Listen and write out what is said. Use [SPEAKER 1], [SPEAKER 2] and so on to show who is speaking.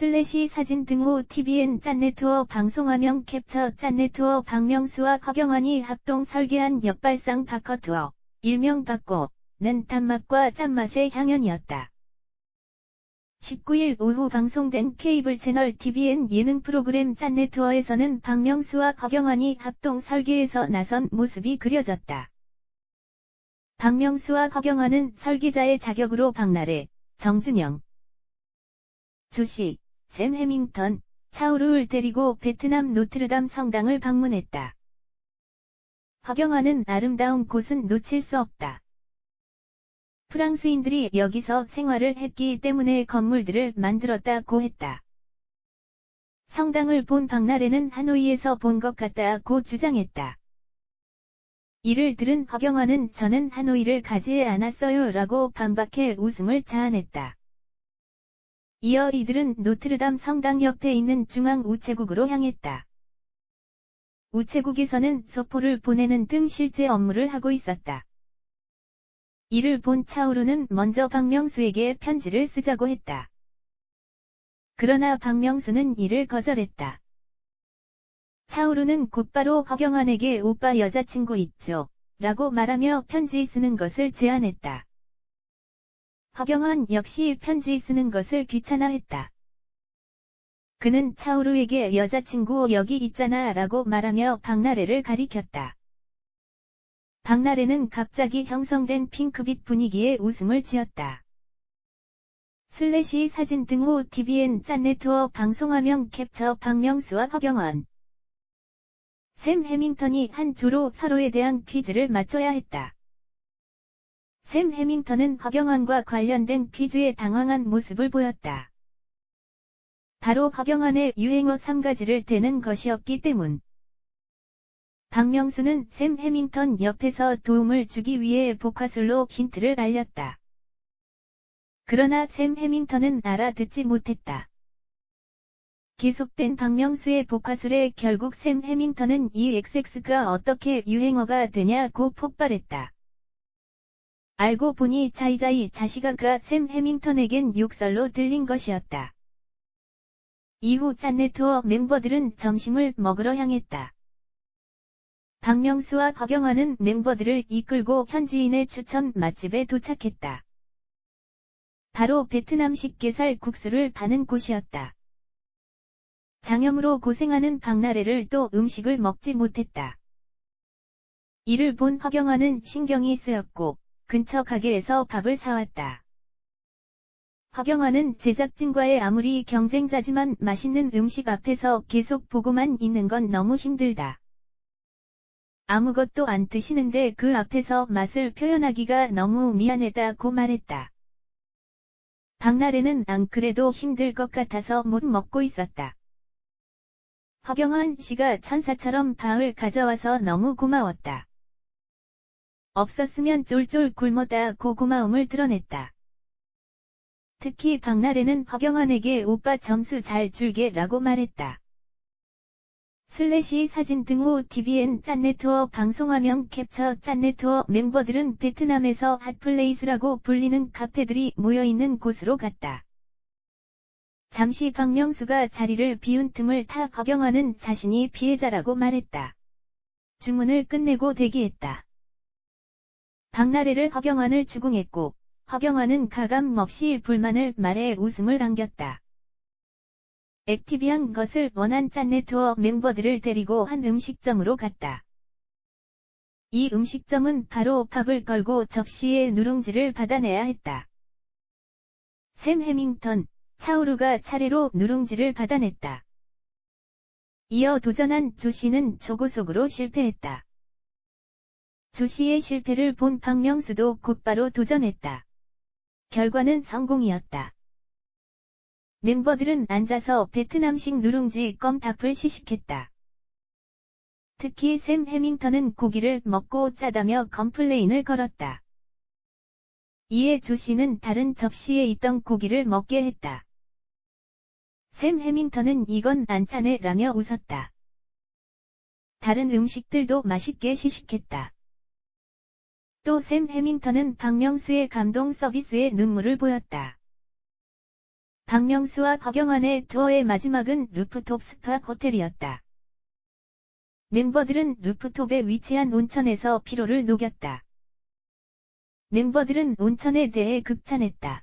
[SPEAKER 1] 슬래시 사진 등호 TVN 짠내투어 방송화면 캡처 짠내투어 박명수와 허경환이 합동 설계한 역발상 바커투어 일명 바꼬는 단맛과 짠맛의 향연이었다. 19일 오후 방송된 케이블 채널 TVN 예능 프로그램 짠내투어에서는 박명수와 허경환이 합동 설계에서 나선 모습이 그려졌다. 박명수와 허경환은 설계자의 자격으로 박나래, 정준영, 조시, 샘 해밍턴, 차우르를 데리고 베트남 노트르담 성당을 방문했다. 허경환은 아름다운 곳은 놓칠 수 없다. 프랑스인들이 여기서 생활을 했기 때문에 건물들을 만들었다고 했다. 성당을 본 박나래는 하노이에서 본 것 같다고 주장했다. 이를 들은 허경환은 저는 하노이를 가지 않았어요 라고 반박해 웃음을 자아냈다. 이어 이들은 노트르담 성당 옆에 있는 중앙 우체국으로 향했다. 우체국에서는 소포를 보내는 등 실제 업무를 하고 있었다. 이를 본 차우루는 먼저 박명수에게 편지를 쓰자고 했다. 그러나 박명수는 이를 거절했다. 차우루는 곧바로 허경환에게 오빠 여자친구 있죠? 라고 말하며 편지 쓰는 것을 제안했다. 허경환 역시 편지 쓰는 것을 귀찮아했다. 그는 차우루에게 여자친구 여기 있잖아 라고 말하며 박나래를 가리켰다. 박나래는 갑자기 형성된 핑크빛 분위기에 웃음을 지었다. 슬래시 사진 등호 TVN 짠내투어 방송화면 캡처 박명수와 허경환 샘 해밍턴이 한 주로 서로에 대한 퀴즈를 맞춰야 했다. 샘 해밍턴은 허경환과 관련된 퀴즈에 당황한 모습을 보였다. 바로 허경환의 유행어 3가지를 대는 것이었기 때문. 박명수는 샘 해밍턴 옆에서 도움을 주기 위해 복화술로 힌트를 알렸다. 그러나 샘 해밍턴은 알아듣지 못했다. 계속된 박명수의 복화술에 결국 샘 해밍턴은 이 XX가 어떻게 유행어가 되냐고 폭발했다. 알고 보니 자이자이 자시가가 샘 해밍턴에겐 욕설로 들린 것이었다. 이후 짠내 투어 멤버들은 점심을 먹으러 향했다. 박명수와 허경환은 멤버들을 이끌고 현지인의 추천 맛집에 도착했다. 바로 베트남식 게살 국수를 파는 곳이었다. 장염으로 고생하는 박나래를 또 음식을 먹지 못했다. 이를 본 허경환은 신경이 쓰였고 근처 가게에서 밥을 사왔다. 허경환은 제작진과의 아무리 경쟁자지만 맛있는 음식 앞에서 계속 보고만 있는 건 너무 힘들다. 아무것도 안 드시는데 그 앞에서 맛을 표현하기가 너무 미안했다고 말했다. 박나래는 안 그래도 힘들 것 같아서 못 먹고 있었다. 허경환 씨가 천사처럼 밥을 가져와서 너무 고마웠다. 없었으면 쫄쫄 굶었다 고고마움을 드러냈다. 특히 박나래는 허경환에게 오빠 점수 잘 줄게 라고 말했다. 슬래시 사진 등호 TVN 짠내투어 방송화면 캡처 짠내투어 멤버들은 베트남에서 핫플레이스라고 불리는 카페들이 모여있는 곳으로 갔다. 잠시 박명수가 자리를 비운 틈을 타 허경환은 자신이 피해자라고 말했다. 주문을 끝내고 대기했다. 박나래를 허경환을 추궁했고 허경환은 가감 없이 불만을 말해 웃음을 안겼다. 액티비한 것을 원한 짠내 투어 멤버들을 데리고 한 음식점으로 갔다. 이 음식점은 바로 밥을 걸고 접시에 누룽지를 받아내야 했다. 샘 해밍턴, 차우루가 차례로 누룽지를 받아냈다. 이어 도전한 조씨는 초고속으로 실패했다. 조씨의 실패를 본 박명수도 곧바로 도전했다. 결과는 성공이었다. 멤버들은 앉아서 베트남식 누룽지 껌탑을 시식했다. 특히 샘 해밍턴은 고기를 먹고 짜다며 컴플레인을 걸었다. 이에 조씨는 다른 접시에 있던 고기를 먹게 했다. 샘 해밍턴은 이건 안 짜네 라며 웃었다. 다른 음식들도 맛있게 시식했다. 또 샘 해밍턴은 박명수의 감동 서비스에 눈물을 보였다. 박명수와 허경환의 투어의 마지막은 루프톱 스파 호텔이었다. 멤버들은 루프톱에 위치한 온천에서 피로를 녹였다. 멤버들은 온천에 대해 극찬했다.